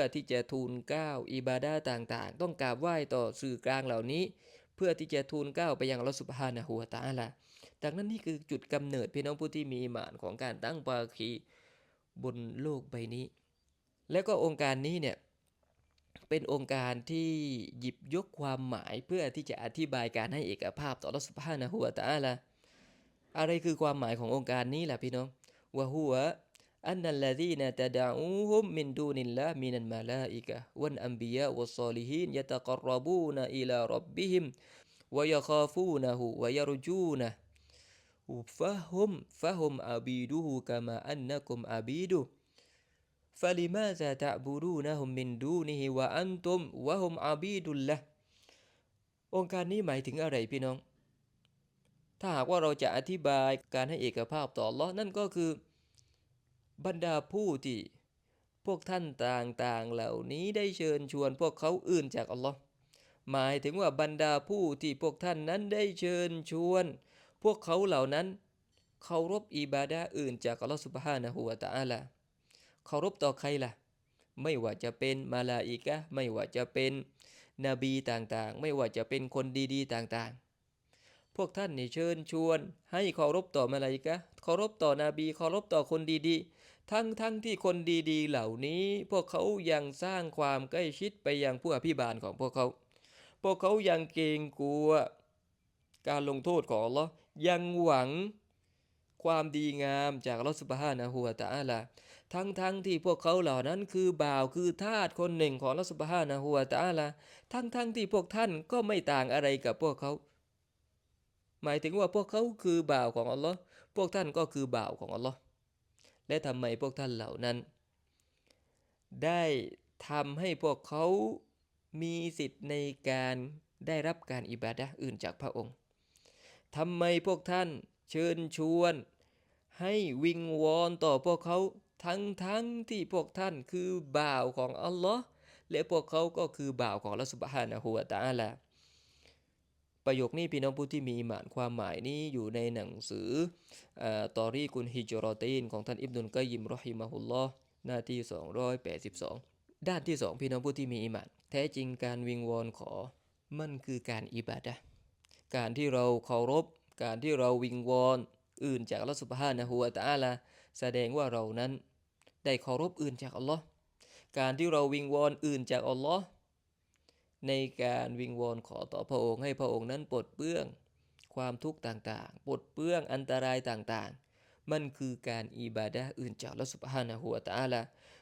พื่อที่จะทูลเก้าอิบาดาต่างๆ ต้องกราบไหว้ต่อสื่อกลางเหล่านี้ เพื่อที่จะทูลเก้าไปยังอัลอสุบฮานะฮูวตาลาดังนั้นนี่คือจุดกำเนิดพี่น้องผู้ที่มีอิหมานของการตั้งภาคีบนโลกใบนี้ และก็องค์การนี้เนี่ยเป็นองค์การที่หยิบยกความหมายเพื่อที่จะอธิบายการให้เอกภาพต่อรัสุภานะหัวตาละอะไรคือความหมายขององค์การนี้ล่ะพี่น้องวะหัว อันนัลลดีนตะดาอูฮุมมินดูนิลละมินันมาลาอิกะวันอัมบิยะวัสซอลิฮีนยะตะกรบูนอิลารับบิฮิมวะยะคาฟูนะฮูวะยะรจูนะฟะฮุมฟะฮุมอาบีดูฮูกะมาอันนะกุมอาบีดู فلماذا تعبدونهم من دونه وأنتم وهم عبيد له องค์การนี้หมายถึงอะไรพี่น้อง ถ้าหากว่าเราจะอธิบายการให้เอกภาพต่อ Allah นั่นก็คือ บรรดาผู้ที่พวกท่านต่างๆเหล่านี้ได้เชิญชวนพวกเขาอื่นจากอัลลอฮ์หมายถึงว่าบรรดาผู้ที่พวกท่านนั้นได้เชิญชวน พวกเขาเหล่านั้นเคารพอิบาดาอื่นจากอัลลอฮ์สุบฮานะฮูวะตะอัลาเคารพต่อใครล่ะ ไม่ว่าจะเป็นมาลาอิกะไม่ว่าจะเป็นนบีต่างๆ ไม่ว่าจะเป็นคนดีๆ ต่างๆ พวกท่านนี่เชิญชวน ให้เคารพต่อมาลาอิกะเคารพต่อนบีเคารพต่อคนดีๆ ทั้งๆทที่คนดีๆ เหล่านี้ พวกเขายังสร้างความใกล้ชิดไปยังผู้อภิบาลของพวกเขา พวกเขายังเกรงกลัว การลงโทษของอัลลอฮ์ยังหวังความดีงามจากอัลอสุบฮานะฮูวตะอาลาทั้งๆทที่พวกเขาเหล่านั้นคือบ่าวคือทาสคนหนึ่งของอัลอสุบฮานะฮูวตะอาลาทั้งๆทที่พวกท่านก็ไม่ต่างอะไรกับพวกเขา หมายถึงว่าพวกเขาคือบ่าวของอัลลอฮ์พวกท่านก็คือบ่าวของอัลลอฮ์และทำไมพวกท่านเหล่านั้น ได้ทำให้พวกเขามีสิทธิ์ในการได้รับการอิบาดะอื่นจากพระองค์ทำไมพวกท่านเชิญชวน ให้วิงวอนต่อพวกเขาทั้งทั้งที่พวกท่านคือบ่าวของอัลลอฮ์และพวกเขาก็คือบ่าวของละสุบฮานะฮูวะตะอาลา ประโยคนี้พี่น้องผู้ที่มีอิมานความหมายนี้อยู่ในหนังสือตอรีกุนฮิจรอตีนของท่านอิบนุลกอยยิมรอฮิมะฮุลลอฮ์หน้าที่ 282 ด้านที่สองพี่น้องผู้ที่มีอิมานแท้จริงการวิงวอนขอ มันคือการอิบาดะการที่เราเคารพ การที่เราวิงวอนอื่นจากอัลลอฮฺสุบฮานะฮูวะตะอาลาแสดงว่าเรานั้น ได้เคารพอื่นจากอัลลอฮ์การที่เราวิงวอนอื่นจากอัลลอฮ์ ในการวิงวอนขอต่อพระองค์ให้พระองค์นั้นปลดเปื้องความทุกข์ต่างๆ ปลดเปื้องอันตรายต่างๆ มันคือการอิบาดะอื่นจากละสุบฮานะหัวตาละ